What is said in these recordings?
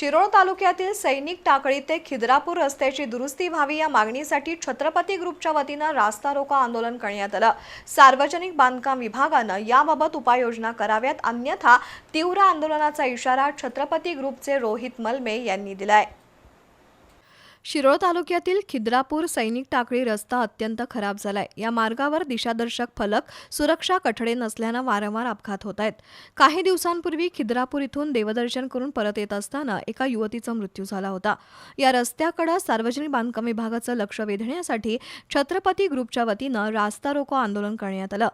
शिरोळ तालुक्यातील सैनिक टाकळी ते खिद्रापूर रस्त्याची दुरुस्ती व्हावी या मागणीसाठी छत्रपती ग्रुपच्या वतीनं रास्ता रोको आंदोलन करण्यात आलं. सार्वजनिक बांधकाम विभागानं याबाबत उपाययोजना कराव्यात अन्यथा तीव्र आंदोलनाचा इशारा छत्रपती ग्रुपचे रोहित मलमे यांनी दिलाय. शिरोळ तालुक्यातील खिद्रापूर सैनिक टाकळी रस्ता अत्यंत खराब झालाय. या मार्गावर दिशादर्शक फलक सुरक्षा कठडे नसल्यानं वारंवार अपघात होत आहेत. काही दिवसांपूर्वी खिद्रापूर इथून देवदर्शन करून परत येत असताना एका युवतीचा मृत्यू झाला होता. या रस्त्याकडे सार्वजनिक बांधकाम विभागाचं लक्ष वेधण्यासाठी छत्रपती ग्रुपच्या वतीनं रास्ता रोको आंदोलन करण्यात आलं.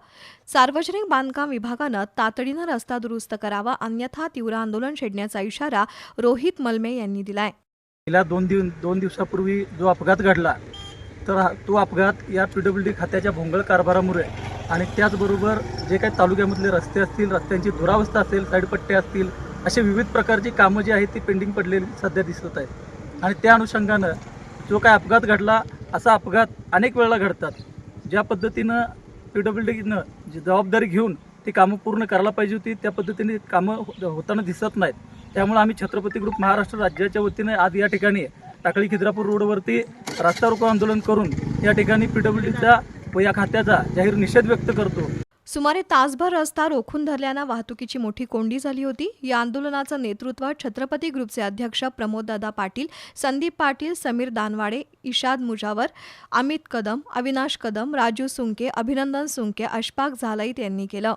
सार्वजनिक बांधकाम विभागानं तातडीनं रस्ता दुरुस्त करावा अन्यथा तीव्र आंदोलन छेडण्याचा इशारा रोहित मलमे यांनी दिलाय. गेल्या दोन दिव दोन दिवसापूर्वी जो अपघात घडला तर तो अपघात या पी डब्ल्यू डी खात्याच्या भोंगळ कारभारामुळे आणि त्याचबरोबर जे काही तालुक्यामधले रस्ते असतील रस्त्यांची दुरावस्था असेल साईडपट्टे असतील असे विविध प्रकारची कामं जी आहेत ती पेंडिंग पडलेली सध्या दिसत आहेत. आणि त्या अनुषंगानं जो काय अपघात घडला असा अपघात अनेक वेळेला घडतात. ज्या पद्धतीनं पी डब्ल्यू डीनं जी जबाबदारी घेऊन ती कामं पूर्ण करायला पाहिजे होती त्या पद्धतीने कामं हो-, होताना दिसत नाहीत. त्यामुळे आम्ही छत्रपती ग्रुप महाराष्ट्र राज्याच्या वतीने आज या ठिकाणी टाकळी खिद्रापूर रोडवरती रास्ता रोको आंदोलन करून या ठिकाणी पी व या खात्याचा जाहीर निषेध व्यक्त करतो. सुमारे तासभर रस्ता रोखून धरल्यानं वाहतुकीची मोठी कोंडी झाली होती. या आंदोलनाचं नेतृत्व छत्रपती ग्रुपचे अध्यक्ष प्रमोददादा पाटील संदीप पाटील समीर दानवाडे इशाद मुजावर अमित कदम अविनाश कदम राजू सुंके अभिनंदन सुंके अशफाक झालाईत यांनी केलं.